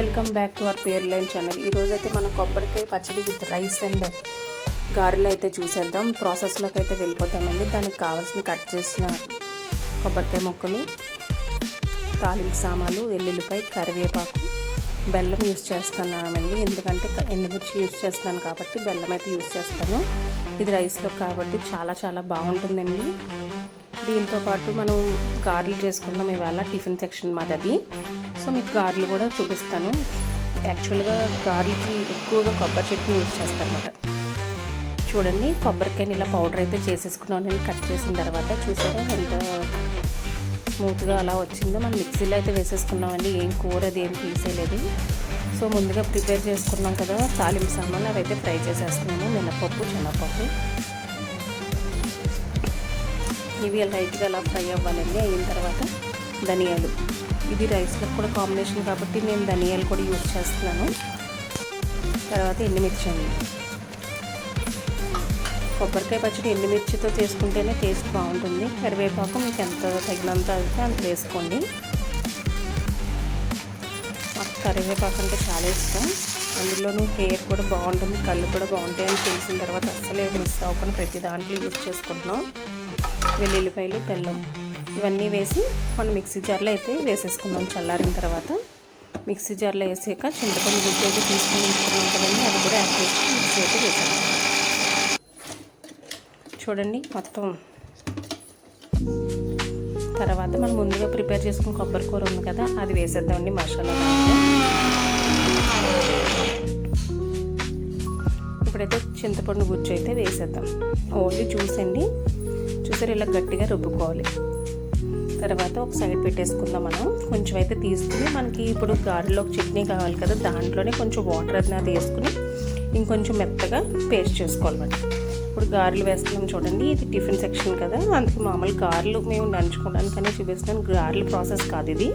Welcome back to our pair line channel. ఈరోజు అయితే మనం కొబ్బరికాయ పచ్చడి విత్ రైస్ అండ్ గారెలు అయితే చూసేద్దాం. ప్రాసెస్లోకి అయితే వెళ్ళిపోతామండి. దానికి కావాల్సిన కట్ చేసిన కొబ్బరికాయ ముక్కలు తాలింపు సామాలు వెల్లుల్లిపాయ కరివేపాకు బెల్లం యూస్ చేస్తున్నామండి ఎందుకంటే ఎండుమిర్చి యూస్ చేస్తున్నాను కాబట్టి బెల్లం అయితే యూస్ చేస్తాను. ఇది రైస్లో కాబట్టి చాలా చాలా బాగుంటుందండి. దీంతో పాటు మనం గారెలు చేసుకుందాం ఇవాళ టిఫిన్ సెక్షన్ మాది అది. సో మీకు గార్లు కూడా చూపిస్తాను. యాక్చువల్గా గార్లకి ఎక్కువగా కొబ్బరి చట్నీ యూజ్ చేస్తారనమాట చూడండి కొబ్బరికాయని ఇలా పౌడర్ అయితే చేసేసుకున్నాను. నేను కట్ చేసిన తర్వాత చూసారా ఎంత స్మూత్గా అలా వచ్చిందో. మనం మిక్సీలో అయితే వేసేసుకున్నామండి. ఏం కూర అది ఏం తీసేయలేదు. సో ముందుగా ప్రిపేర్ చేసుకున్నాం కదా తాలింపు సామాన్ అవి అయితే ఫ్రై చేసేస్తున్నాము మినపప్పు శనగపప్పు. ఇవి లైట్గా అలా ఫ్రై అవ్వాలండి. అయిన తర్వాత ధనియాలు. ఇది రైస్లకు కూడా కాంబినేషన్ కాబట్టి నేను ధనియాలు కూడా యూజ్ చేస్తున్నాను. తర్వాత ఎండుమిర్చి అండి. కొబ్బరికాయ పచ్చడి ఎండుమిర్చితో చేసుకుంటేనే టేస్ట్ బాగుంటుంది. కరివేపాకు మీకు ఎంత తగినంత అయితే అంత వేసుకోండి. మాకు కరివేపాకు అంటే చాలా ఇష్టం. అందులోనూ హెయిర్ కూడా బాగుంటుంది కళ్ళు కూడా బాగుంటాయి అని తెలిసిన తర్వాత అస్సలే మిస్ అవ్వకుండా ప్రతి దాంట్లో యూజ్ చేసుకుంటున్నాం. వెల్లుల్లిపాయలు బెల్లం. ఇవన్నీ వేసి మనం మిక్సీ జార్లో అయితే వేసేసుకున్నాం చల్లారిన తర్వాత. మిక్సీ జార్లో వేసాక చింతపండు గుడ్డు అయితే తీసుకుని ఉంచుకున్నాం కదండి అది కూడా యాడ్ చేసి మిక్సీ అయితే వేసాం చూడండి మొత్తం. తర్వాత మనం ముందుగా ప్రిపేర్ చేసుకున్న కొబ్బరి కూర ఉంది కదా అది వేసేద్దామండి మసాలా ఇప్పుడైతే చింతపండు గుజ్జు అయితే వేసేద్దాం. ఓన్లీ జ్యూస్ అండి. చూసారు ఇలా గట్టిగా రుబ్బుకోవాలి. తర్వాత ఒక సైడ్ పెట్టేసుకుందాం మనం. కొంచెం అయితే తీసుకుని మనకి ఇప్పుడు గారెలోకి చట్నీ కావాలి కదా దాంట్లోనే కొంచెం వాటర్ అది వేసుకుని ఇంకొంచెం మెత్తగా పేస్ట్ చేసుకోవాలన్నమాట. ఇప్పుడు గారెలు వేస్తున్నాం చూడండి ఇది టిఫిన్ సెక్షన్ కదా. అందుకే మామూలు గారెలు మేము నంచుకోవడానికనే చూపిస్తున్నాను. గారెలు ప్రాసెస్ కాదు ఇది.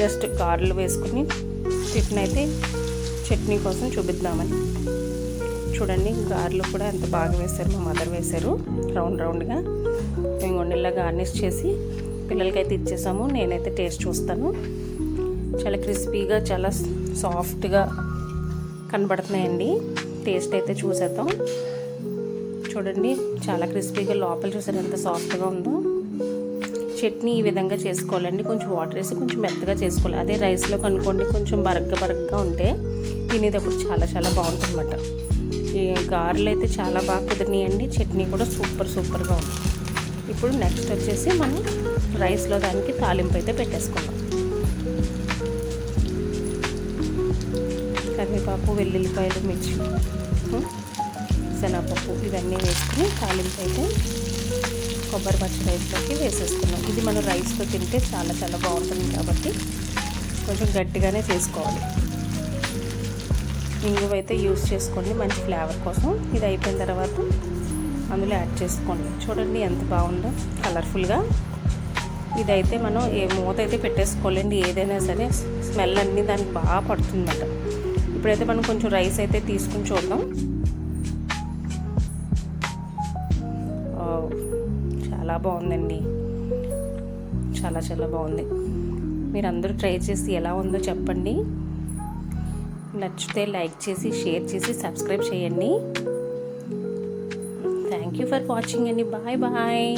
జస్ట్ గారెలు వేసుకుని టిఫిన్ అయితే చట్నీ కోసం చూపిద్దామని. చూడండి గారెలు కూడా ఎంత బాగా వేశారు మా మదర్ వేశారు. రౌండ్ రౌండ్గా. మేము వండిలా గార్నిష్ చేసి పిల్లలకైతే ఇచ్చేసాము. నేనైతే టేస్ట్ చూస్తాను. చాలా క్రిస్పీగా చాలా సాఫ్ట్గా కనబడుతున్నాయండి. టేస్ట్ అయితే చూసేద్దాం. చూడండి చాలా క్రిస్పీగా లోపల చూసారు ఎంత సాఫ్ట్గా ఉందో. చట్నీ ఈ విధంగా చేసుకోవాలండి. కొంచెం వాటర్ వేసి కొంచెం మెత్తగా చేసుకోవాలి. అదే రైస్లో కనుక్కోండి కొంచెం బరగ్గా బరగ్గా ఉంటే తినేటప్పుడు చాలా చాలా బాగుంటుందన్నమాట. ఈ గారెలు అయితే చాలా బాగా కుదిరినాయండి. చట్నీ కూడా సూపర్ సూపర్గా ఉంది. ఇప్పుడు నెక్స్ట్ వచ్చేసి మనం రైస్లో దానికి తాలింపు అయితే పెట్టేసుకుందాం. కరివేపాకు వెల్లుల్లిపాయలు మిర్చి శనగపప్పు ఇవన్నీ వేసుకుని తాలింపు అయితే కొబ్బరి పచ్చి రైస్లోకి వేసేసుకున్నాం ఇది మనం రైస్తో తింటే చాలా చాలా బాగుంటుంది కాబట్టి కొంచెం గట్టిగానే చేసుకోవాలి. ఇంగువ అయితే యూస్ చేసుకోండి మంచి ఫ్లేవర్ కోసం. ఇది అయిపోయిన తర్వాత అందులో యాడ్ చేసుకోండి. చూడండి ఎంత బాగుందో కలర్ఫుల్గా. ఇదైతే మనం ఏ మూత అయితే పెట్టేసుకోవాలండి ఏదైనా సరే స్మెల్ అన్నీ దానికి బాగా పడుతుందన్నమాట ఇప్పుడైతే మనం కొంచెం రైస్ అయితే తీసుకుని చూద్దాం. చాలా బాగుందండి. చాలా చాలా బాగుంది. మీరు అందరూ ట్రై చేసి ఎలా ఉందో చెప్పండి. నచ్చితే లైక్ చేసి షేర్ చేసి సబ్స్క్రైబ్ చేయండి. థ్యాంక్ యూ ఫర్ వాచింగ్ అండి. Bye bye.